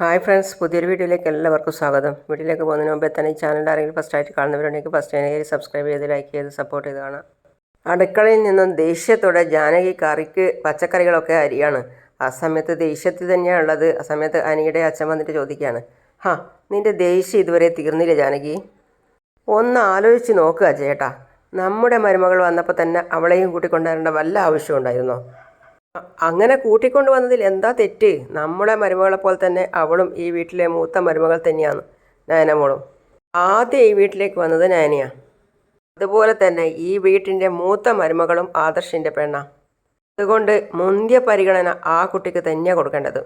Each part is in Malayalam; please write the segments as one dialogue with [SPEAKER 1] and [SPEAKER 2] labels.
[SPEAKER 1] ഹായ് ഫ്രണ്ട്സ് പുതിയൊരു വീഡിയോയിലേക്ക് എല്ലാവർക്കും സ്വാഗതം. വീഡിയോയിലേക്ക് പോകുന്നതിന് മുമ്പേ തന്നെ ഈ ചാനൽ ആരെങ്കിലും ഫസ്റ്റ് ആയിട്ട് കാണുന്നവരുണ്ടെങ്കിൽ ഫസ്റ്റ് തന്നെ സബ്സ്ക്രൈബ് ചെയ്ത് ലൈക്ക് ചെയ്ത് സപ്പോർട്ട് ചെയ്ത് കാണാം. അടുക്കളയിൽ നിന്നും ദേഷ്യത്തോടെ ജാനകി കറിക്ക് പച്ചക്കറികളൊക്കെ അരിയാണ്. ആ സമയത്ത് ദേഷ്യത്തിൽ തന്നെയാണുള്ളത് ആ സമയത്ത് അനിയുടെ അച്ഛൻ വന്നിട്ട് ചോദിക്കുകയാണ് ഹാ നിന്റെ ദേഷ്യം ഇതുവരെ തീർന്നില്ല ജാനകി? ഒന്ന് ആലോചിച്ച് നോക്കുക ചേട്ടാ നമ്മുടെ മരുമകൾ വന്നപ്പോൾ തന്നെ അവളെയും കൂട്ടിക്കൊണ്ടുവരേണ്ട വല്ല ആവശ്യം ഉണ്ടായിരുന്നോ? അങ്ങനെ കൂട്ടിക്കൊണ്ടു വന്നതിൽ എന്താ തെറ്റ്? നമ്മുടെ മരുമകളെ പോലെ തന്നെ അവളും ഈ വീട്ടിലെ മൂത്ത മരുമകൾ തന്നെയാണ് നയനമോളും. ആദ്യം ഈ വീട്ടിലേക്ക് വന്നത് നയനയാണ് അതുപോലെ തന്നെ ഈ വീട്ടിന്റെ മൂത്ത മരുമകളും ആദർശിന്റെ പെണ്ണ. അതുകൊണ്ട് മുന്തിയ പരിഗണന ആ കുട്ടിക്ക് തന്നെയാണ് കൊടുക്കേണ്ടത്.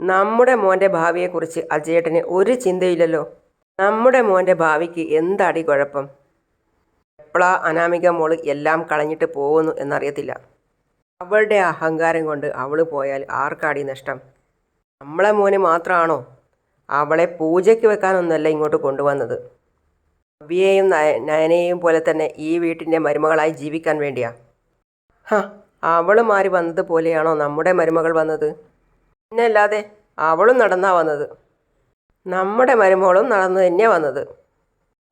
[SPEAKER 1] നമ്മുടെ മോന്റെ ഭാവിയെക്കുറിച്ച് അജയേട്ടന് ഒരു ചിന്തയില്ലല്ലോ. നമ്മുടെ മോന്റെ ഭാവിക്ക് എന്താടി കുഴപ്പം? എപ്പോഴാ അനാമിക മോൾ എല്ലാം കളഞ്ഞിട്ട് പോകുന്നു എന്നറിയത്തില്ല. അവളുടെ അഹങ്കാരം കൊണ്ട് അവൾ പോയാൽ ആർക്കാടി നഷ്ടം? നമ്മളെ മോനെ മാത്രമാണോ അവളെ പൂജയ്ക്ക് വെക്കാനൊന്നല്ല ഇങ്ങോട്ട് കൊണ്ടുവന്നത്? നവ്യയെയും നയ- നയനയെയും പോലെ തന്നെ ഈ വീട്ടിന്റെ മരുമകളായി ജീവിക്കാൻ വേണ്ടിയാ? ഹ അവൾ മാറി വന്നതുപോലെയാണോ നമ്മുടെ മരുമകൾ വന്നത്? പിന്നല്ലാതെ അവളും നടന്നാ വന്നത്. നമ്മുടെ മരുമകളും നടന്നു തന്നെയാണ് വന്നത്.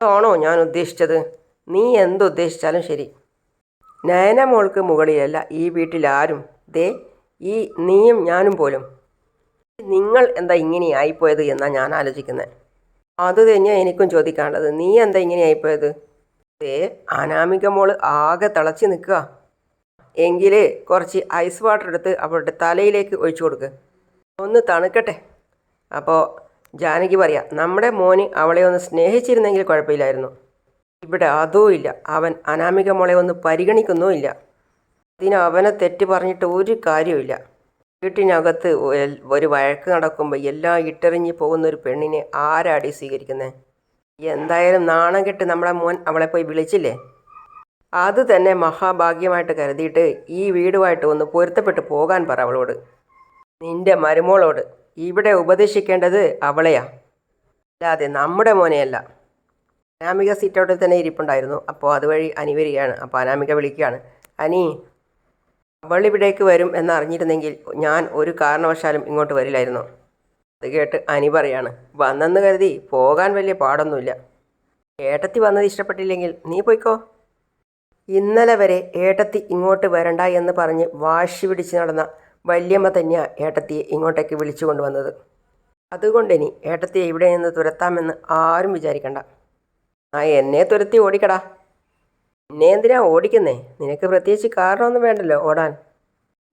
[SPEAKER 1] ആണോ ഞാൻ ഉദ്ദേശിച്ചത്? നീ എന്തുദ്ദേശിച്ചാലും ശരി. നയന മോൾക്ക് മുകളിലല്ല ഈ വീട്ടിലാരും. ദേ ഈ നീയും ഞാനും പോലും. നിങ്ങൾ എന്താ ഇങ്ങനെ ആയിപ്പോയത് എന്നാ ഞാൻ ആലോചിക്കുന്നത് അത് തന്നെയാണ് എനിക്കും ചോദിക്കാനുള്ളത്. നീ എന്താ ഇങ്ങനെ ആയിപ്പോയത്? ദേ അനാമിക മോൾ ആകെ തിളച്ച് നിൽക്കുക. എങ്കിലേ കുറച്ച് ഐസ് വാട്ടർ എടുത്ത് അവളുടെ തലയിലേക്ക് ഒഴിച്ചു കൊടുക്ക്. ഒന്ന് തണുക്കട്ടെ. അപ്പോൾ ജാനകി പറയാം നമ്മുടെ മോന് അവളെ ഒന്ന് സ്നേഹിച്ചിരുന്നെങ്കിൽ കുഴപ്പമില്ലായിരുന്നു. ഇവിടെ അതോ ഇല്ല. അവൻ അനാമിക മോളെ ഒന്ന് പരിഗണിക്കുന്നുമില്ല അതിന് അവനെ തെറ്റ് പറഞ്ഞിട്ട് ഒരു കാര്യമില്ല വീട്ടിനകത്ത് ഒരു വഴക്ക് നടക്കുമ്പോൾ എല്ലാം ഇട്ടെറിഞ്ഞ് പോകുന്ന ഒരു പെണ്ണിനെ ആരാടി സ്വീകരിക്കുന്നത് എന്തായാലും നാണം കെട്ട് നമ്മളെ മോൻ അവളെ പോയി വിളിച്ചില്ലേ? അത് തന്നെ മഹാഭാഗ്യമായിട്ട് കരുതിയിട്ട് ഈ വീടുമായിട്ട് ഒന്ന് പൊരുത്തപ്പെട്ട് പോകാൻ പറ അവളോട്. നിന്റെ മരുമോളോട്. ഇവിടെ ഉപദേശിക്കേണ്ടത് അവളെയാ. അല്ലാതെ നമ്മുടെ മോനെയല്ല. അനാമിക സീറ്റ് ഔട്ടിൽ തന്നെ ഇരിപ്പുണ്ടായിരുന്നു. അപ്പോൾ അതുവഴി അനി വരികയാണ്. അപ്പോൾ അനാമിക വിളിക്കുകയാണ്. അനി അവൾ ഇവിടേക്ക് വരും എന്നറിഞ്ഞിരുന്നെങ്കിൽ ഞാൻ ഒരു കാരണവശാലും ഇങ്ങോട്ട് വരില്ലായിരുന്നു. അത് കേട്ട് അനി പറയാണ്. വന്നെന്ന് കരുതി പോകാൻ വലിയ പാടൊന്നുമില്ല. ഏട്ടത്തി വന്നത് ഇഷ്ടപ്പെട്ടില്ലെങ്കിൽ നീ പോയിക്കോ. ഇന്നലെ വരെ ഏട്ടത്തി ഇങ്ങോട്ട് വരണ്ട എന്ന് പറഞ്ഞ് വാശി പിടിച്ച് നടന്ന വല്യമ്മ തന്നെയാണ് ഏട്ടത്തിയെ ഇങ്ങോട്ടേക്ക് വിളിച്ചു കൊണ്ടുവന്നത്. അതുകൊണ്ടിനി ഏട്ടത്തിയെ ഇവിടെ നിന്ന് തുരത്താമെന്ന് ആരും വിചാരിക്കണ്ട. ആ എന്നെ തുരത്തി ഓടിക്കടാ. എന്നെ എന്തിനാ ഓടിക്കുന്നേ? നിനക്ക് പ്രത്യേകിച്ച് കാരണമൊന്നും വേണ്ടല്ലോ ഓടാൻ.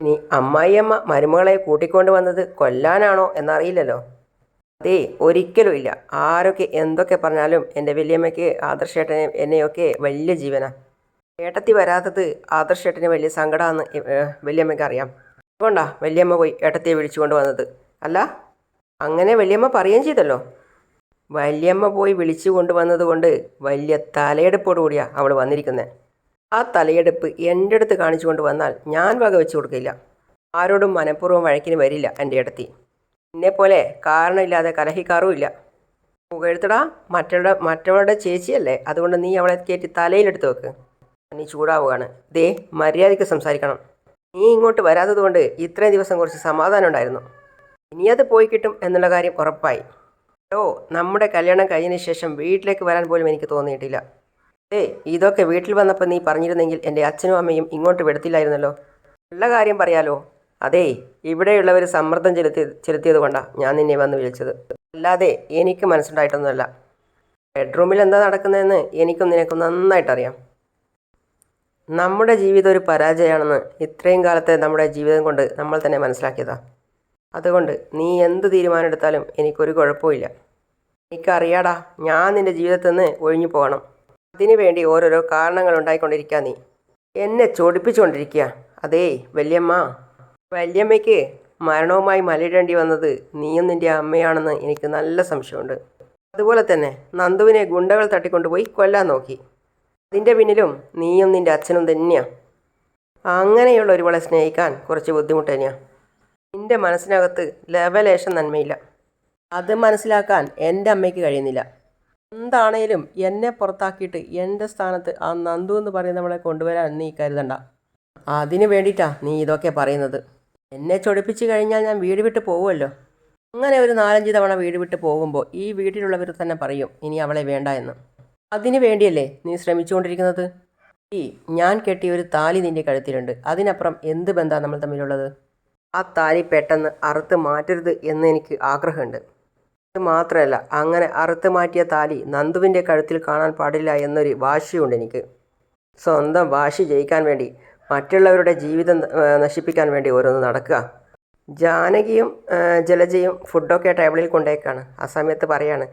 [SPEAKER 1] ഇനി അമ്മായിയമ്മ മരുമകളെ കൂട്ടിക്കൊണ്ട് വന്നത് കൊല്ലാനാണോ എന്നറിയില്ലല്ലോ. അതേ ഒരിക്കലും ഇല്ല. ആരൊക്കെ എന്തൊക്കെ പറഞ്ഞാലും എന്റെ വലിയമ്മയ്ക്ക് ആദർശേട്ടനെ എന്നെയൊക്കെ വലിയ ജീവനാ. ഏട്ടത്തി വരാത്തത് ആദർശേട്ടന് വലിയ സങ്കടമാണെന്ന് വലിയമ്മയ്ക്ക് അറിയാം അതുകൊണ്ടാ വലിയമ്മ പോയി ഏട്ടത്തിയെ വിളിച്ചുകൊണ്ട് വന്നത്. അല്ല അങ്ങനെ വലിയമ്മ പറയുകയും ചെയ്തല്ലോ. വല്യമ്മ പോയി വിളിച്ചു കൊണ്ടുവന്നത് കൊണ്ട് വലിയ തലയെടുപ്പോടു കൂടിയാണ് അവൾ വന്നിരിക്കുന്നത് ആ തലയെടുപ്പ് എന്റെ അടുത്ത് കാണിച്ചു കൊണ്ട് വന്നാൽ ഞാൻ വക വെച്ചു കൊടുക്കില്ല. ആരോടും മനഃപൂർവം വഴക്കിന് വരില്ല എന്റെ അടുത്തി എന്നെപ്പോലെ കാരണമില്ലാതെ കലഹിക്കാറും ഇല്ല. പുകഴ്ത്തടാ മറ്റുള്ള മറ്റവളുടെ ചേച്ചിയല്ലേ? അതുകൊണ്ട് നീ അവളെ കയറ്റി തലയിലെടുത്ത് വെക്ക്. നീ ചൂടാവുകയാണ്. ദേ മര്യാദയ്ക്ക് സംസാരിക്കണം. നീ ഇങ്ങോട്ട് വരാത്തത് കൊണ്ട് ഇത്രയും ദിവസം കുറച്ച് സമാധാനം ഉണ്ടായിരുന്നു. ഇനി അത് പോയി കിട്ടും എന്നുള്ള കാര്യം ഉറപ്പായി. ഓ നമ്മുടെ കല്യാണം കഴിഞ്ഞതിന് ശേഷം വീട്ടിലേക്ക് വരാൻ പോലും എനിക്ക് തോന്നിയിട്ടില്ല. ഏ ഇതൊക്കെ വീട്ടിൽ വന്നപ്പോൾ നീ പറഞ്ഞിരുന്നെങ്കിൽ എന്റെ അച്ഛനും അമ്മയും ഇങ്ങോട്ട് വിടത്തില്ലായിരുന്നല്ലോ. ഉള്ള കാര്യം പറയാലോ? അതെ ഇവിടെയുള്ളവർ സമ്മർദ്ദം ചെലുത്തി ചെലുത്തിയത് കൊണ്ടാണ് ഞാൻ നിന്നെ വന്ന് വിളിച്ചത്. അല്ലാതെ എനിക്ക് മനസ്സുണ്ടായിട്ടൊന്നുമല്ല. ബെഡ്റൂമിൽ എന്താ നടക്കുന്നതെന്ന് എനിക്കും നിനക്കും നന്നായിട്ടറിയാം. നമ്മുടെ ജീവിതം ഒരു പരാജയമാണെന്ന് ഇത്രയും കാലത്തെ നമ്മുടെ ജീവിതം കൊണ്ട് നമ്മൾ തന്നെ മനസ്സിലാക്കിയതാ. അതുകൊണ്ട് നീ എന്ത് തീരുമാനം എടുത്താലും എനിക്കൊരു കുഴപ്പമില്ല എനിക്കറിയാടാ ഞാൻ നിന്റെ ജീവിതത്തിൽ നിന്ന് ഒഴിഞ്ഞു പോകണം. അതിനു വേണ്ടി ഓരോരോ കാരണങ്ങൾ ഉണ്ടായിക്കൊണ്ടിരിക്കുക നീ. എന്നെ ചൊടിപ്പിച്ചുകൊണ്ടിരിക്കുക അതേ വല്യമ്മ. വല്യമ്മയ്ക്ക് മരണവുമായി മലയിടേണ്ടി വന്നത് നീയും നിന്റെ അമ്മയാണെന്ന് എനിക്ക് നല്ല സംശയമുണ്ട്. അതുപോലെ തന്നെ നന്ദുവിനെ ഗുണ്ടകൾ തട്ടിക്കൊണ്ടുപോയി കൊല്ലാൻ നോക്കി. അതിന്റെ പിന്നിലും നീയും നിന്റെ അച്ഛനും തന്നെയാണ് അങ്ങനെയുള്ള ഒരുവളെ സ്നേഹിക്കാൻ കുറച്ച് ബുദ്ധിമുട്ട് തന്നെയാണ് നിന്റെ മനസ്സിനകത്ത് ലവലേശം നന്മയില്ല. അത് മനസ്സിലാക്കാൻ എന്റെ അമ്മയ്ക്ക് കഴിയുന്നില്ല. എന്താണേലും എന്നെ പുറത്താക്കിയിട്ട് എന്റെ സ്ഥാനത്ത് ആ നന്ദു എന്ന് പറയുന്നവളെ കൊണ്ടുവരാൻ നീ കരുതണ്ട. അതിന് വേണ്ടിയിട്ടാ നീ ഇതൊക്കെ പറയുന്നത്. എന്നെ ചൊടിപ്പിച്ച് കഴിഞ്ഞാൽ ഞാൻ വീട് വിട്ട് പോകുമല്ലോ അങ്ങനെ ഒരു നാലഞ്ച് തവണ വീട് വിട്ട് പോകുമ്പോൾ ഈ വീട്ടിലുള്ളവർ തന്നെ പറയും ഇനി അവളെ വേണ്ട എന്ന്. അതിനു വേണ്ടിയല്ലേ നീ ശ്രമിച്ചുകൊണ്ടിരിക്കുന്നത്? ഈ ഞാൻ കെട്ടിയ ഒരു താലി നിന്റെ കഴുത്തിലുണ്ട്. അതിനപ്പുറം എന്ത് ബന്ധമാണ് നമ്മൾ തമ്മിലുള്ളത്? ആ താലി പെട്ടെന്ന് അറുത്ത് മാറ്റരുത് എന്ന് എനിക്ക് ആഗ്രഹമുണ്ട്. അത് മാത്രമല്ല അങ്ങനെ അറുത്ത് മാറ്റിയ താലി നന്ദുവിന്റെ കഴുത്തിൽ കാണാൻ പാടില്ല എന്നൊരു വാശിയുണ്ട് എനിക്ക്. സ്വന്തം വാശി ജയിക്കാൻ വേണ്ടി മറ്റുള്ളവരുടെ ജീവിതം നശിപ്പിക്കാൻ വേണ്ടി ഓരോന്ന് നടക്കുക. ജാനകിയും ജലജയും ഫുഡൊക്കെ ടേബിളിൽ കൊണ്ടേക്കാണ്. ആ സമയത്ത് പറയാണ്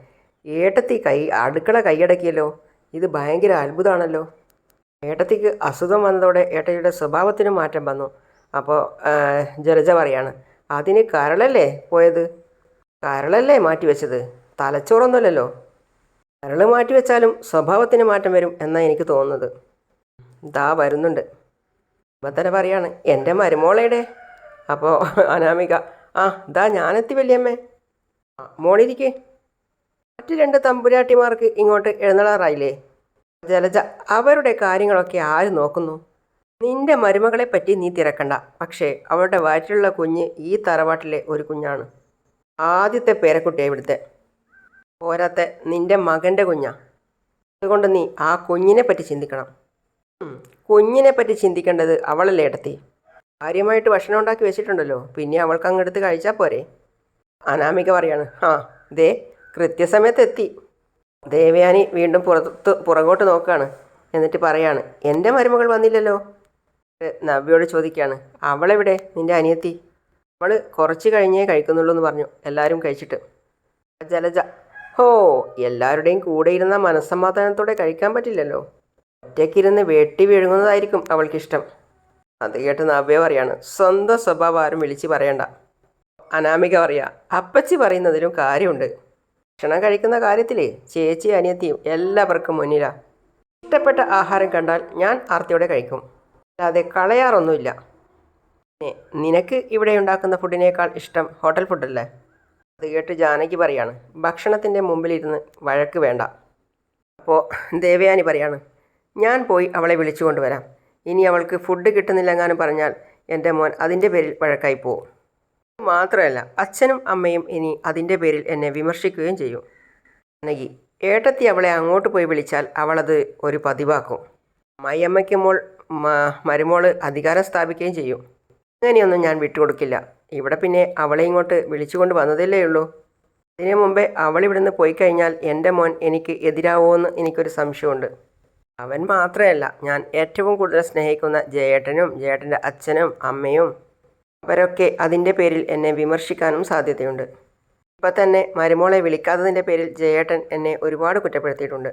[SPEAKER 1] ഏട്ടത്തി കൈ അടുക്കള കൈയടക്കിയല്ലോ. ഇത് ഭയങ്കര അത്ഭുതമാണല്ലോ ഏട്ടത്തിക്ക് അസുഖം വന്നതോടെ ഏട്ടയുടെ സ്വഭാവത്തിനും മാറ്റം വന്നു. അപ്പോൾ ജലജ പറയാണ് അതിന് കരളല്ലേ പോയത്? കരളല്ലേ മാറ്റിവെച്ചത്? തലച്ചോറൊന്നുമല്ലല്ലോ. കരൾ മാറ്റിവെച്ചാലും സ്വഭാവത്തിന് മാറ്റം വരും എന്നാണ് എനിക്ക് തോന്നുന്നത്. ദാ വരുന്നുണ്ട്. തന്നെ പറയാണ് എന്റെ മരുമോളയുടെ അപ്പോൾ അനാമിക ആ ദാ ഞാനെത്തി വല്യമ്മേ. മോളിരിക്കേ. മറ്റ് രണ്ട് തമ്പുരാട്ടിമാർക്ക് ഇങ്ങോട്ട് എഴുന്നള്ളാറായില്ലേ? ജലജ അവരുടെ കാര്യങ്ങളൊക്കെ ആര് നോക്കുന്നു? നിന്റെ മരുമകളെ പറ്റി നീ തിരക്കണ്ട. പക്ഷേ അവളുടെ വയറ്റിലുള്ള കുഞ്ഞ് ഈ തറവാട്ടിലെ ഒരു കുഞ്ഞാണ്. ആദ്യത്തെ പേരക്കുട്ടിയാണ് ഇവിടുത്തെ. പോരാത്തെ നിന്റെ മകന്റെ കുഞ്ഞാ. അതുകൊണ്ട് നീ ആ കുഞ്ഞിനെ പറ്റി ചിന്തിക്കണം. കുഞ്ഞിനെ പറ്റി ചിന്തിക്കേണ്ടത് അവളല്ലേ ഇടത്തി. കാര്യമായിട്ട് ഭക്ഷണം ഉണ്ടാക്കി വെച്ചിട്ടുണ്ടല്ലോ. പിന്നെ അവൾക്ക് അങ്ങെടുത്ത് കഴിച്ചാൽ പോരെ. അനാമിക പറയാണ് ആ ദേ കൃത്യസമയത്ത് എത്തി. ദേവയാനി വീണ്ടും പുറത്ത് പുറകോട്ട് നോക്കുകയാണ് എന്നിട്ട് പറയാണ് എന്റെ മരുമകൾ വന്നില്ലല്ലോ. നവ്യയോട് ചോദിക്കുകയാണ് അവളെവിടെ? നിന്റെ അനിയത്തി? അവൾ കുറച്ച് കഴിഞ്ഞേ കഴിക്കുന്നുള്ളൂ എന്ന് പറഞ്ഞു എല്ലാവരും കഴിച്ചിട്ട്. ജലജ ഹോ എല്ലാവരുടെയും കൂടെ ഇരുന്ന മനസ്സമാധാനത്തോടെ കഴിക്കാൻ പറ്റില്ലല്ലോ. ഒറ്റയ്ക്കിരുന്ന് വെട്ടി വിഴുങ്ങുന്നതായിരിക്കും അവൾക്കിഷ്ടം. അത് കേട്ട് നവ്യ പറയാണ് സ്വന്തം സ്വഭാവം ആരും വിളിച്ച് പറയണ്ട. അനാമിക പറയാ അപ്പച്ചി പറയുന്നതിലും കാര്യമുണ്ട്. ഭക്ഷണം കഴിക്കുന്ന കാര്യത്തിലേ ചേച്ചി അനിയത്തിയും എല്ലാവർക്കും മുന്നിലാ. ഇഷ്ടപ്പെട്ട ആഹാരം കണ്ടാൽ ഞാൻ ആർത്തിയോടെ കഴിക്കും. അല്ലാതെ കളയാറൊന്നുമില്ല. നിനക്ക് ഇവിടെ ഉണ്ടാക്കുന്ന ഫുഡിനേക്കാൾ ഇഷ്ടം ഹോട്ടൽ ഫുഡല്ലേ? അത് കേട്ട് ജാനകി പറയാണ് ഭക്ഷണത്തിന്റെ മുമ്പിലിരുന്ന് വഴക്ക് വേണ്ട. അപ്പോൾ ദേവയാനി പറയാണ് ഞാൻ പോയി അവളെ വിളിച്ചു കൊണ്ടുവരാം. ഇനി അവൾക്ക് ഫുഡ് കിട്ടുന്നില്ലെങ്ങാനും പറഞ്ഞാൽ എന്റെ മോൻ അതിന്റെ പേരിൽ വഴക്കായി പോവും. മാത്രമല്ല അച്ഛനും അമ്മയും ഇനി അതിന്റെ പേരിൽ എന്നെ വിമർശിക്കുകയും ചെയ്യും. ജാനകി ഏട്ടത്തി അവളെ അങ്ങോട്ട് പോയി വിളിച്ചാൽ അവളത് ഒരു പതിവാക്കും. അമ്മയമ്മയ്ക്ക് മോൾ മരുമോൾ അധികാരം സ്ഥാപിക്കുകയും ചെയ്യും. അങ്ങനെയൊന്നും ഞാൻ വിട്ടുകൊടുക്കില്ല. ഇവിടെ പിന്നെ അവളെ ഇങ്ങോട്ട് വിളിച്ചുകൊണ്ട് വന്നതല്ലേ ഉള്ളൂ. ഇതിനു മുമ്പേ അവൾ ഇവിടുന്ന് പോയി കഴിഞ്ഞാൽ എന്റെ മോൻ എനിക്ക് എതിരാവുമെന്ന് എനിക്കൊരു സംശയമുണ്ട്. അവൻ മാത്രമല്ല ഞാൻ ഏറ്റവും കൂടുതൽ സ്നേഹിക്കുന്ന ജയേട്ടനും ജയേട്ടന്റെ അച്ഛനും അമ്മയും അവരൊക്കെ അതിന്റെ പേരിൽ എന്നെ വിമർശിക്കാനും സാധ്യതയുണ്ട്. ഇപ്പം തന്നെ മരുമോളെ വിളിക്കാത്തതിന്റെ പേരിൽ ജയേട്ടൻ എന്നെ ഒരുപാട് കുറ്റപ്പെടുത്തിയിട്ടുണ്ട്.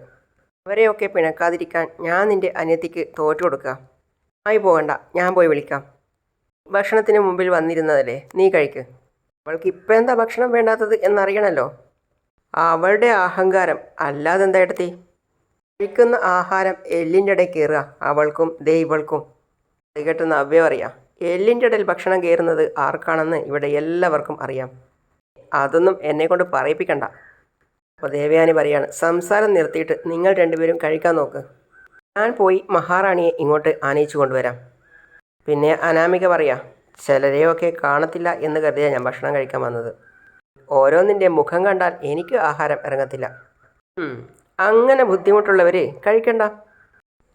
[SPEAKER 1] അവരെയൊക്കെ പിണക്കാതിരിക്കാൻ ഞാൻ നിന്റെ അനിയത്തിക്ക് തോറ്റു കൊടുക്കാം. ആയി പോകണ്ട ഞാൻ പോയി വിളിക്കാം. ഭക്ഷണത്തിന് മുമ്പിൽ വന്നിരുന്നതല്ലേ നീ കഴിക്ക്. അവൾക്ക് ഇപ്പം എന്താ ഭക്ഷണം വേണ്ടാത്തത് എന്നറിയണമല്ലോ അവളുടെ അഹങ്കാരം അല്ലാതെ എന്താ എടുത്തി? കഴിക്കുന്ന ആഹാരം എല്ലിന്റെ ഇടയിൽ കയറുക അവൾക്കും ദേ ഇവൾക്കും. അത് കേട്ട് നവ്യം അറിയാം എല്ലിന്റെ ഇടയിൽ ഭക്ഷണം കയറുന്നത് ആർക്കാണെന്ന് ഇവിടെ എല്ലാവർക്കും അറിയാം. അതൊന്നും എന്നെ കൊണ്ട് പറയിപ്പിക്കണ്ട. അപ്പോൾ ദേവയാനി പറയാണ് സംസാരം നിർത്തിയിട്ട് നിങ്ങൾ രണ്ടുപേരും കഴിക്കാൻ നോക്ക്. ഞാൻ പോയി മഹാറാണിയെ ഇങ്ങോട്ട് ആനയിച്ചു കൊണ്ടുവരാം. പിന്നെ അനാമിക പറയാം ചിലരെയൊക്കെ കാണത്തില്ല എന്ന് കരുതിയാണ് ഞാൻ ഭക്ഷണം കഴിക്കാൻ വന്നത്. ഓരോന്നിന്റെ മുഖം കണ്ടാൽ എനിക്ക് ആഹാരം ഇറങ്ങത്തില്ല. അങ്ങനെ ബുദ്ധിമുട്ടുള്ളവർ കഴിക്കണ്ട.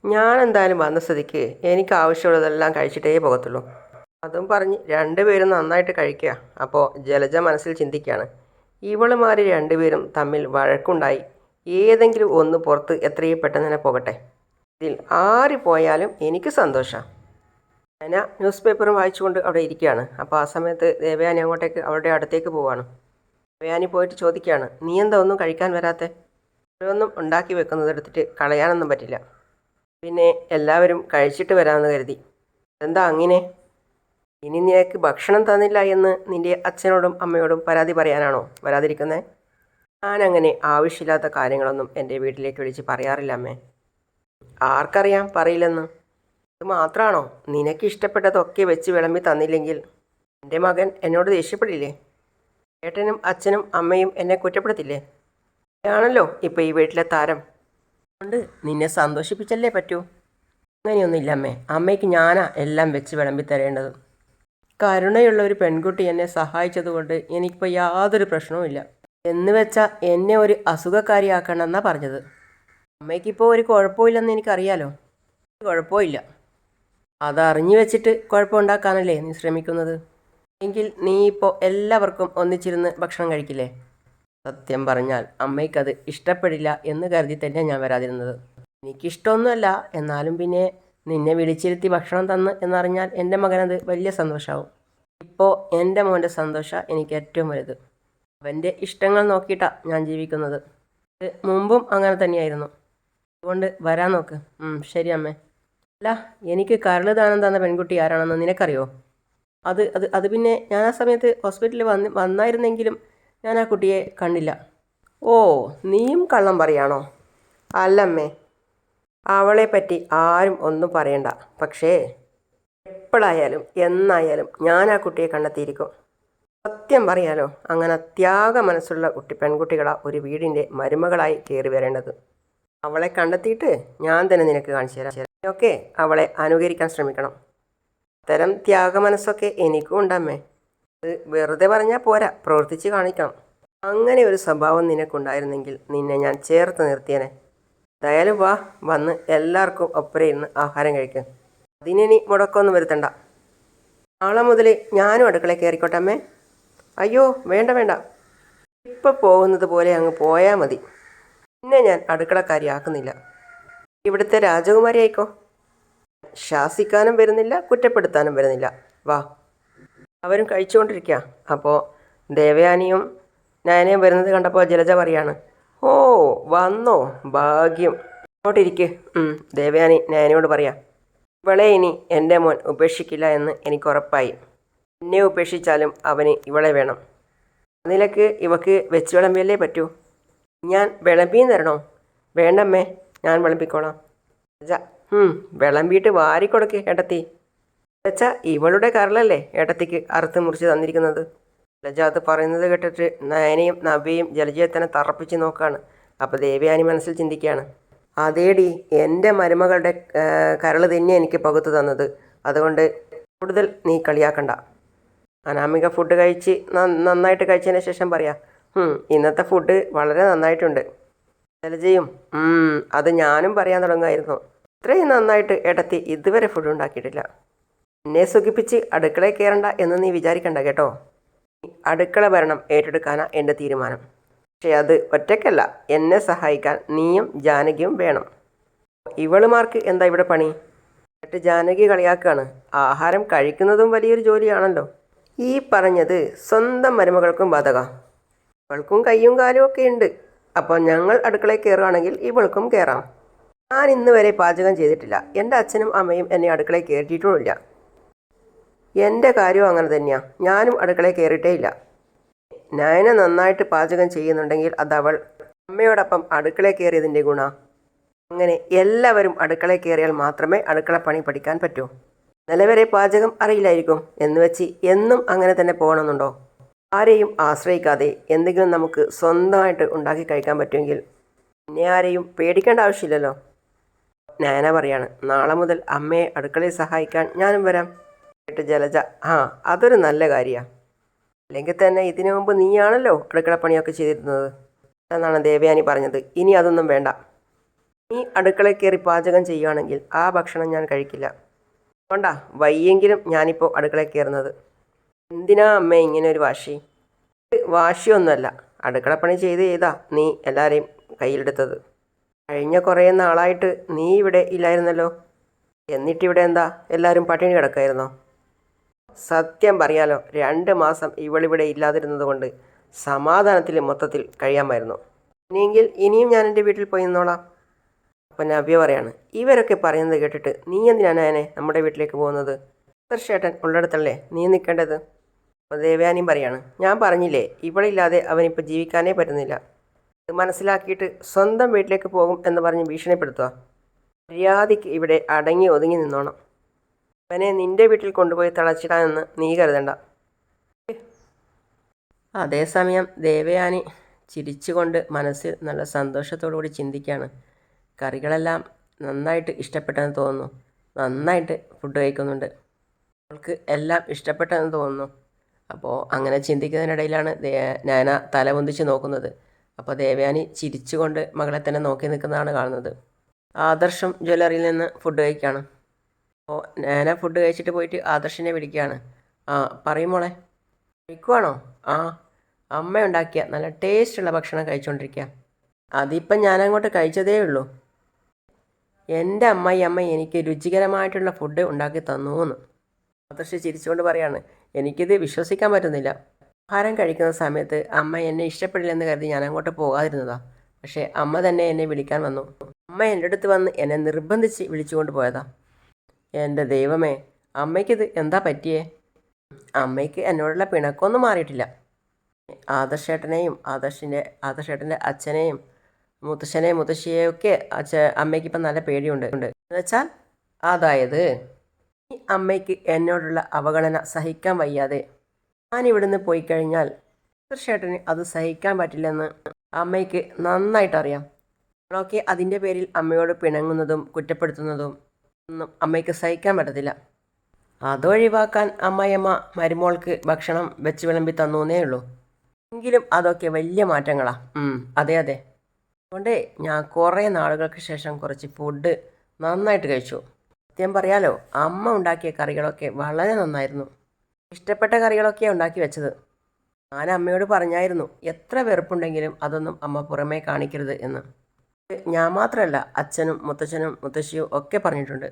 [SPEAKER 1] ഞാൻ എന്തായാലും വന്ന സ്ഥിതിക്ക് എനിക്ക് ആവശ്യമുള്ളതെല്ലാം കഴിച്ചിട്ടേ പോകത്തുള്ളൂ. അതും പറഞ്ഞ് രണ്ടുപേരും നന്നായിട്ട് കഴിക്കുക അപ്പോൾ ജലജ മനസ്സിൽ ചിന്തിക്കുകയാണ് ഇവളുമാർ രണ്ടുപേരും തമ്മിൽ വഴക്കുണ്ടായി. ഏതെങ്കിലും ഒന്ന് പുറത്ത് എത്രയും പെട്ടെന്ന് തന്നെ പോകട്ടെ. ഇതിൽ ആര് പോയാലും എനിക്ക് സന്തോഷമാണ് ഞാൻ ന്യൂസ് പേപ്പറും വായിച്ചുകൊണ്ട് അവിടെ ഇരിക്കുകയാണ്. അപ്പോൾ ആ സമയത്ത് ദേവയാനി അങ്ങോട്ടേക്ക് അവളുടെ അടുത്തേക്ക് പോവാണ്. ദേവയാനി പോയിട്ട് ചോദിക്കുകയാണ് നീ എന്താ ഒന്നും കഴിക്കാൻ വരാത്തെ? ഓരോന്നും ഉണ്ടാക്കി വെക്കുന്നത് എടുത്തിട്ട് കളയാനൊന്നും പറ്റില്ല. പിന്നെ എല്ലാവരും കഴിച്ചിട്ട് വരാമെന്ന് കരുതി. എന്താ അങ്ങനെ? ഇനി നിനക്ക് ഭക്ഷണം തന്നില്ല എന്ന് നിന്റെ അച്ഛനോടും അമ്മയോടും പരാതി പറയാനാണോ? വരാതിരിക്കുന്നത് ഞാനങ്ങനെ ആവശ്യമില്ലാത്ത കാര്യങ്ങളൊന്നും എന്റെ വീട്ടിലേക്ക് വിളിച്ച് പറയാറില്ല അമ്മേ. ആർക്കറിയാം? പറയില്ലെന്ന്. ഇത് മാത്രമാണോ നിനക്ക് ഇഷ്ടപ്പെട്ടതൊക്കെ വെച്ച് വിളമ്പി തന്നില്ലെങ്കിൽ എന്റെ മകൻ എന്നോട് ദേഷ്യപ്പെടില്ലേ? ഏട്ടനും അച്ഛനും അമ്മയും എന്നെ കുറ്റപ്പെടുത്തില്ലേ? ആണല്ലോ ഇപ്പോൾ ഈ വീട്ടിലെ താരം. അതുകൊണ്ട് നിന്നെ സന്തോഷിപ്പിച്ചല്ലേ പറ്റൂ? അങ്ങനെയൊന്നുമില്ല അമ്മേ. അമ്മയ്ക്ക് ഞാനാ എല്ലാം വെച്ച് വിളമ്പി തരേണ്ടത്. കരുണയുള്ള ഒരു പെൺകുട്ടി എന്നെ സഹായിച്ചതുകൊണ്ട് എനിക്കിപ്പോൾ യാതൊരു പ്രശ്നവുമില്ല. എന്ന് വെച്ചാൽ എന്നെ ഒരു അസുഖക്കാരിയാക്കണമെന്നാണ് പറഞ്ഞത്. അമ്മയ്ക്കിപ്പോൾ ഒരു കുഴപ്പമില്ലെന്ന് എനിക്കറിയാലോ? കുഴപ്പമില്ല. അതറിഞ്ഞു വെച്ചിട്ട് കുഴപ്പമുണ്ടാക്കാനല്ലേ നീ ശ്രമിക്കുന്നത്? എങ്കിൽ നീ ഇപ്പോൾ എല്ലാവർക്കും ഒന്നിച്ചിരുന്ന് ഭക്ഷണം കഴിക്കില്ലേ? സത്യം പറഞ്ഞാൽ അമ്മയ്ക്കത് ഇഷ്ടപ്പെടില്ല എന്ന് കരുതി തന്നെ ഞാൻ വരാതിരുന്നത്. എനിക്കിഷ്ടമൊന്നുമല്ല എന്നാലും പിന്നെ നിന്നെ വിളിച്ചിരുത്തി ഭക്ഷണം തന്ന് എന്നറിഞ്ഞാൽ എന്റെ മകനത് വലിയ സന്തോഷമാവും ഇപ്പോൾ എന്റെ മോന്റെ സന്തോഷം എനിക്ക് ഏറ്റവും വലുത്. അവന്റെ ഇഷ്ടങ്ങൾ നോക്കിയിട്ടാണ് ഞാൻ ജീവിക്കുന്നത്. മുമ്പും അങ്ങനെ തന്നെയായിരുന്നു. അതുകൊണ്ട് വരാൻ നോക്ക്. ശരി അമ്മേ. അല്ല എനിക്ക് കരൾ ദാനം തന്ന പെൺകുട്ടി ആരാണെന്ന് നിനക്കറിയോ? അത് അത് അത് പിന്നെ ഞാൻ ആ സമയത്ത് ഹോസ്പിറ്റലിൽ വന്ന് വന്നായിരുന്നെങ്കിലും ഞാൻ ആ കുട്ടിയെ കണ്ടില്ല. ഓ നീയും കള്ളം പറയാണോ? അല്ലമ്മേ. അവളെ പറ്റി ആരും ഒന്നും പറയണ്ട. പക്ഷേ എപ്പോഴായാലും എന്നായാലും ഞാൻ ആ കുട്ടിയെ കണ്ടെത്തിയിരിക്കും. സത്യം പറയാലോ അങ്ങനെ ത്യാഗ മനസ്സുള്ള കുട്ടി പെൺകുട്ടികളാ ഒരു വീടിന്റെ മരുമകളായി കയറി വരേണ്ടത്. അവളെ കണ്ടെത്തിയിട്ട് ഞാൻ തന്നെ നിനക്ക് കാണിച്ചു തരാം. ഒക്കെ അവളെ അനുകരിക്കാൻ ശ്രമിക്കണം. അത്തരം ത്യാഗ മനസ്സൊക്കെ എനിക്കും ഉണ്ടമ്മേ. അത് വെറുതെ പറഞ്ഞാൽ പോരാ പ്രവർത്തിച്ച് കാണിക്കണം. അങ്ങനെ ഒരു സ്വഭാവം നിനക്കുണ്ടായിരുന്നെങ്കിൽ നിന്നെ ഞാൻ ചേർത്ത് നിർത്തിയനെ. എന്തായാലും വാ വന്ന് എല്ലാവർക്കും ഒപ്പരെ ഇരുന്ന് ആഹാരം കഴിക്കാം. അതിനി മുടക്കമൊന്നും വരുത്തണ്ട. നാളെ മുതൽ ഞാനും അടുക്കളയിൽ കയറിക്കോട്ടെ അമ്മേ. അയ്യോ വേണ്ട വേണ്ട. ഇപ്പം പോകുന്നത് പോലെ അങ്ങ് പോയാൽ മതി. പിന്നെ ഞാൻ അടുക്കളക്കാരിയാക്കുന്നില്ല. ഇവിടുത്തെ രാജകുമാരി ആയിക്കോ. ശാസിക്കാനും വരുന്നില്ല കുറ്റപ്പെടുത്താനും വരുന്നില്ല. വാ. അവരും കഴിച്ചുകൊണ്ടിരിക്കുക അപ്പോൾ ദേവയാനിയും നയനയും വരുന്നത് കണ്ടപ്പോൾ ജലജ പറയാണ് ഓ വന്നോ ഭാഗ്യം. അങ്ങോട്ടിരിക്ക് ദേവയാനി ഞാനിയോട് പറയാം. ഇവളെ ഇനി എന്റെ മോൻ ഉപേക്ഷിക്കില്ല എന്ന് എനിക്ക് ഉറപ്പായി എന്നെ ഉപേക്ഷിച്ചാലും അവന് ഇവളെ വേണം. നിലയ്ക്ക് ഇവക്ക് വെച്ച് വിളമ്പിയല്ലേ പറ്റൂ? ഞാൻ വിളമ്പിയും തരണോ? വേണ്ടമ്മേ ഞാൻ വിളമ്പിക്കോളാം. അച്ഛാ വിളമ്പിയിട്ട് വാരിക്കൊടുക്ക് ഏട്ടത്തി. അച്ഛാ ഇവളുടെ കരളല്ലേ ഏട്ടത്തിക്ക് അറുത്ത് മുറിച്ച് തന്നിരിക്കുന്നത്? ലജ അത് പറയുന്നത് കേട്ടിട്ട് നയനയും നബിയും ജലജയെ തന്നെ തറപ്പിച്ച് നോക്കുകയാണ് അപ്പോൾ ദേവയാനി മനസ്സിൽ ചിന്തിക്കുകയാണ് അതേടി എന്റെ മരുമകളുടെ കരൾ തന്നെ എനിക്ക് പകുത്തു തന്നത്. അതുകൊണ്ട് കൂടുതൽ നീ കളിയാക്കണ്ട. അനാമിക ഫുഡ് കഴിച്ച് നന്ന- നന്നായിട്ട് കഴിച്ചതിന് ശേഷം പറയാം "ഉം, ഇന്നത്തെ ഫുഡ് വളരെ നന്നായിട്ടുണ്ട്. ജലജയും "ഉം, അത് ഞാനും പറയാൻ തുടങ്ങുമായിരുന്നു. ഇത്രയും നന്നായിട്ട് ഇടത്തി ഇതുവരെ ഫുഡ് ഉണ്ടാക്കിയിട്ടില്ല. എന്നെ സുഖിപ്പിച്ച് അടുക്കളയിൽ കയറണ്ട എന്ന് നീ വിചാരിക്കണ്ട കേട്ടോ. അടുക്കള ഭരണം ഏറ്റെടുക്കാനാണ് എന്റെ തീരുമാനം. പക്ഷേ അത് ഒറ്റയ്ക്കല്ല. എന്നെ സഹായിക്കാൻ നീയും ജാനകിയും വേണം. ഇവളുമാർക്ക് എന്താ ഇവിടെ പണി? എന്നിട്ട് ജാനകി കളിയാക്കുകയാണ് ആഹാരം കഴിക്കുന്നതും വലിയൊരു ജോലിയാണല്ലോ. ഈ പറഞ്ഞത് സ്വന്തം മരുമകൾക്കും ബാധക. ഇവൾക്കും കയ്യും കാലും ഒക്കെ ഉണ്ട്. അപ്പോൾ ഞങ്ങൾ അടുക്കളയിൽ കയറുകയാണെങ്കിൽ ഇവൾക്കും കയറാം ഞാൻ ഇന്ന് വരെ പാചകം ചെയ്തിട്ടില്ല. എന്റെ അച്ഛനും അമ്മയും എന്നെ അടുക്കളയിൽ കയറ്റിയിട്ടുമില്ല എന്റെ കാര്യവും അങ്ങനെ തന്നെയാണ് ഞാനും അടുക്കളയിൽ കയറിയിട്ടേ ഇല്ല. നയന നന്നായിട്ട് പാചകം ചെയ്യുന്നുണ്ടെങ്കിൽ അത് അവൾ അമ്മയോടൊപ്പം അടുക്കളയിൽ കയറിയതിന്റെ ഗുണ. അങ്ങനെ എല്ലാവരും അടുക്കളയിൽ കയറിയാൽ മാത്രമേ അടുക്കള പണി പഠിക്കാൻ പറ്റൂ. നിലവരെ പാചകം അറിയില്ലായിരിക്കും. എന്ന് വെച്ച് എന്നും അങ്ങനെ തന്നെ പോകണമെന്നുണ്ടോ? ആരെയും ആശ്രയിക്കാതെ എന്തെങ്കിലും നമുക്ക് സ്വന്തമായിട്ട് ഉണ്ടാക്കി കഴിക്കാൻ പറ്റുമെങ്കിൽ പിന്നെ ആരെയും പേടിക്കേണ്ട ആവശ്യമില്ലല്ലോ. നയന പറയാണ് നാളെ മുതൽ അമ്മയെ അടുക്കളയിൽ സഹായിക്കാൻ ഞാനും വരാം. കേട്ട് ജലജ ആ അതൊരു നല്ല കാര്യമാണ് അല്ലെങ്കിൽ തന്നെ ഇതിനു മുമ്പ് നീയാണല്ലോ അടുക്കളപ്പണിയൊക്കെ ചെയ്തിരുന്നത് എന്നാണ് ദേവയാനി പറഞ്ഞത്. ഇനി അതൊന്നും വേണ്ട. നീ അടുക്കള കയറി പാചകം ചെയ്യുകയാണെങ്കിൽ ആ ഭക്ഷണം ഞാൻ കഴിക്കില്ല. വേണ്ട വയ്യെങ്കിലും ഞാനിപ്പോൾ അടുക്കള കയറുന്നത്. എന്തിനാ അമ്മ ഇങ്ങനെ ഒരു വാശി? വാശിയൊന്നുമല്ല. അടുക്കളപ്പണി ചെയ്ത് ചെയ്താ നീ എല്ലാവരെയും കയ്യിലെടുത്തത്. കഴിഞ്ഞ കുറേ നാളായിട്ട് നീ ഇവിടെ ഇല്ലായിരുന്നല്ലോ. എന്നിട്ടിവിടെ എന്താ? എല്ലാവരും പട്ടിണി കിടക്കായിരുന്നോ? സത്യം പറയാലോ രണ്ട് മാസം ഇവളിവിടെ ഇല്ലാതിരുന്നത് കൊണ്ട് സമാധാനത്തിൽ മൊത്തത്തിൽ കഴിയാമായിരുന്നു. ഇനിയെങ്കിൽ ഇനിയും ഞാൻ എന്റെ വീട്ടിൽ പോയി നിന്നോളാം. അപ്പം നവ്യ പറയാണ് ഇവരൊക്കെ പറയുന്നത് കേട്ടിട്ട് നീ എന്തിനാണ് ഞാനെ നമ്മുടെ വീട്ടിലേക്ക് പോകുന്നത്? തീർച്ചയായിട്ടും ഉള്ളിടത്തല്ലേ നീ നിൽക്കേണ്ടത്? അപ്പോൾ ദേവയാനിയും പറയാണ് ഞാൻ പറഞ്ഞില്ലേ ഇവളില്ലാതെ അവനിപ്പോൾ ജീവിക്കാനേ പറ്റുന്നില്ല. ഇത് മനസ്സിലാക്കിയിട്ട് സ്വന്തം വീട്ടിലേക്ക് പോകും എന്ന് പറഞ്ഞ് ഭീഷണിപ്പെടുത്തുക മര്യാദയ്ക്ക് ഇവിടെ അടങ്ങി ഒതുങ്ങി നിന്നോണം. അവനെ നിന്റെ വീട്ടിൽ കൊണ്ടുപോയി തളച്ചിടാമെന്ന് നീ കരുതണ്ട. അതേസമയം ദേവയാനി ചിരിച്ചുകൊണ്ട് മനസ്സിൽ നല്ല സന്തോഷത്തോടു കൂടി ചിന്തിക്കുകയാണ് കറികളെല്ലാം നന്നായിട്ട് ഇഷ്ടപ്പെട്ടെന്ന് തോന്നുന്നു. നന്നായിട്ട് ഫുഡ് കഴിക്കുന്നുണ്ട്. അവൾക്ക് എല്ലാം ഇഷ്ടപ്പെട്ടെന്ന് തോന്നുന്നു. അപ്പോൾ അങ്ങനെ ചിന്തിക്കുന്നതിനിടയിലാണ് ദേ- നയന നോക്കുന്നത്. അപ്പോൾ ദേവയാനി ചിരിച്ചുകൊണ്ട് മകളെ തന്നെ നോക്കി നിൽക്കുന്നതാണ് കാണുന്നത്. ആദർശം ജ്വല്ലറിയിൽ നിന്ന് ഫുഡ് കഴിക്കുകയാണ് അപ്പോൾ നയന ഫുഡ് കഴിച്ചിട്ട് പോയിട്ട് ആദർശിനെ വിളിക്കുകയാണ്. ആ പറയും മോളെ. കഴിക്കുവാണോ ആ അമ്മ ഉണ്ടാക്കിയ നല്ല ടേസ്റ്റുള്ള ഭക്ഷണം കഴിച്ചുകൊണ്ടിരിക്കുക അതിപ്പം ഞാനങ്ങോട്ട് കഴിച്ചതേ ഉള്ളൂ. എന്റെ അമ്മായി അമ്മ എനിക്ക് രുചികരമായിട്ടുള്ള ഫുഡ് ഉണ്ടാക്കി തന്നു എന്ന് ആദർശ് ചിരിച്ചുകൊണ്ട് പറയാണ് എനിക്കിത് വിശ്വസിക്കാൻ പറ്റുന്നില്ല. ആഹാരം കഴിക്കുന്ന സമയത്ത് അമ്മ എന്നെ ഇഷ്ടപ്പെടില്ലെന്ന് കരുതി ഞാൻ അങ്ങോട്ട് പോകാതിരുന്നതാ. പക്ഷേ അമ്മ തന്നെ എന്നെ വിളിക്കാൻ വന്നു. അമ്മ എന്റെ അടുത്ത് വന്ന് എന്നെ നിർബന്ധിച്ച് വിളിച്ചുകൊണ്ട് പോയതാ. എന്റെ ദൈവമേ അമ്മയ്ക്കിത് എന്താ പറ്റിയേ? അമ്മയ്ക്ക് എന്നോടുള്ള പിണക്കമൊന്നും മാറിയിട്ടില്ല. ആദർശേട്ടനെയും ആദർശിന്റെ ആദർശേട്ടന്റെ അച്ഛനെയും മുത്തശ്ശനെയും മുത്തശ്ശിയെയും ഒക്കെ അച്ഛ അമ്മയ്ക്ക് ഇപ്പം നല്ല പേടിയുണ്ട്. ഉണ്ട് എന്ന് വെച്ചാൽ അതായത് ഈ അമ്മയ്ക്ക് എന്നോടുള്ള അവഗണന സഹിക്കാൻ വയ്യാതെ ഞാൻ ഇവിടുന്ന് പോയി കഴിഞ്ഞാൽ ആദർശേട്ടന് അത് സഹിക്കാൻ പറ്റില്ലെന്ന് അമ്മയ്ക്ക് നന്നായിട്ടറിയാം. നമ്മളൊക്കെ അതിന്റെ പേരിൽ അമ്മയോട് പിണങ്ങുന്നതും കുറ്റപ്പെടുത്തുന്നതും ഒന്നും അമ്മയ്ക്ക് സഹിക്കാൻ പറ്റത്തില്ല. അതൊഴിവാക്കാൻ അമ്മയമ്മ മരുമോൾക്ക് ഭക്ഷണം വെച്ച് വിളമ്പി തന്നൂന്നേ ഉള്ളൂ. എങ്കിലും അതൊക്കെ വലിയ മാറ്റങ്ങളാ. ഉം, അതെ അതെ. അതുകൊണ്ട് ഞാൻ കുറേ നാളുകൾക്ക് ശേഷം കുറച്ച് ഫുഡ് നന്നായിട്ട് കഴിച്ചു. സത്യം പറയാലോ അമ്മ ഉണ്ടാക്കിയ കറികളൊക്കെ വളരെ നന്നായിരുന്നു. ഇഷ്ടപ്പെട്ട കറികളൊക്കെയാണ് ഉണ്ടാക്കി വെച്ചത്. ഞാൻ അമ്മയോട് പറഞ്ഞായിരുന്നു എത്ര വെറുപ്പുണ്ടെങ്കിലും അതൊന്നും അമ്മ പുറമേ കാണിക്കരുത് എന്ന്. ഞാൻ മാത്രമല്ല അച്ഛനും മുത്തച്ഛനും മുത്തശ്ശിയും ഒക്കെ പറഞ്ഞിട്ടുണ്ട്.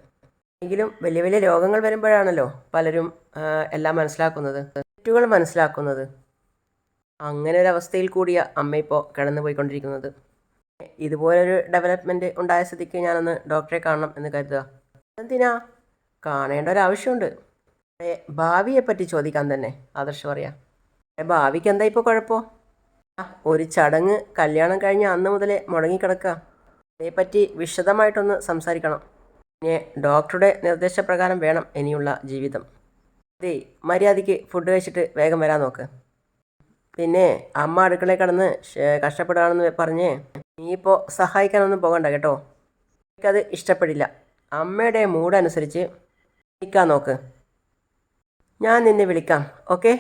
[SPEAKER 1] എങ്കിലും വലിയ വലിയ രോഗങ്ങൾ വരുമ്പോഴാണല്ലോ പലരും എല്ലാം മനസ്സിലാക്കുന്നത്. തെറ്റുകൾ മനസ്സിലാക്കുന്നത്. അങ്ങനെ ഒരു അവസ്ഥയിൽ കൂടിയ അമ്മ ഇപ്പോൾ കിടന്നു പോയിക്കൊണ്ടിരിക്കുന്നത്. ഇതുപോലൊരു ഡെവലപ്മെന്റ് ഉണ്ടായ സ്ഥിതിക്ക് ഞാനൊന്ന് ഡോക്ടറെ കാണണം എന്ന് കരുതുക. എന്തിനാ? കാണേണ്ട ഒരു ആവശ്യമുണ്ട്. ഭാവിയെപ്പറ്റി ചോദിക്കാൻ തന്നെ ആദർശ് പറയാം. ഭാവിക്ക് എന്താ ഇപ്പോൾ കുഴപ്പം? ഒരു ചടങ്ങ് കല്യാണം കഴിഞ്ഞ അന്ന് മുതലേ മുടങ്ങിക്കിടക്കുക അതേപ്പറ്റി വിശദമായിട്ടൊന്ന് സംസാരിക്കണം. പിന്നെ ഡോക്ടറുടെ നിർദ്ദേശപ്രകാരം വേണം ഇനിയുള്ള ജീവിതം. അതേ മര്യാദയ്ക്ക് ഫുഡ് കഴിച്ചിട്ട് വേഗം വരാൻ നോക്ക്. പിന്നെ അമ്മ അടുക്കളയിൽ കടന്ന് കഷ്ടപ്പെടാണെന്ന് പറഞ്ഞ് നീയിപ്പോൾ സഹായിക്കാനൊന്നും പോകണ്ട കേട്ടോ. എനിക്കത് ഇഷ്ടപ്പെടില്ല. അമ്മയുടെ മൂഡ് അനുസരിച്ച് നിൽക്കാൻ നോക്ക്. ഞാൻ നിന്നെ വിളിക്കാം ഓക്കെ?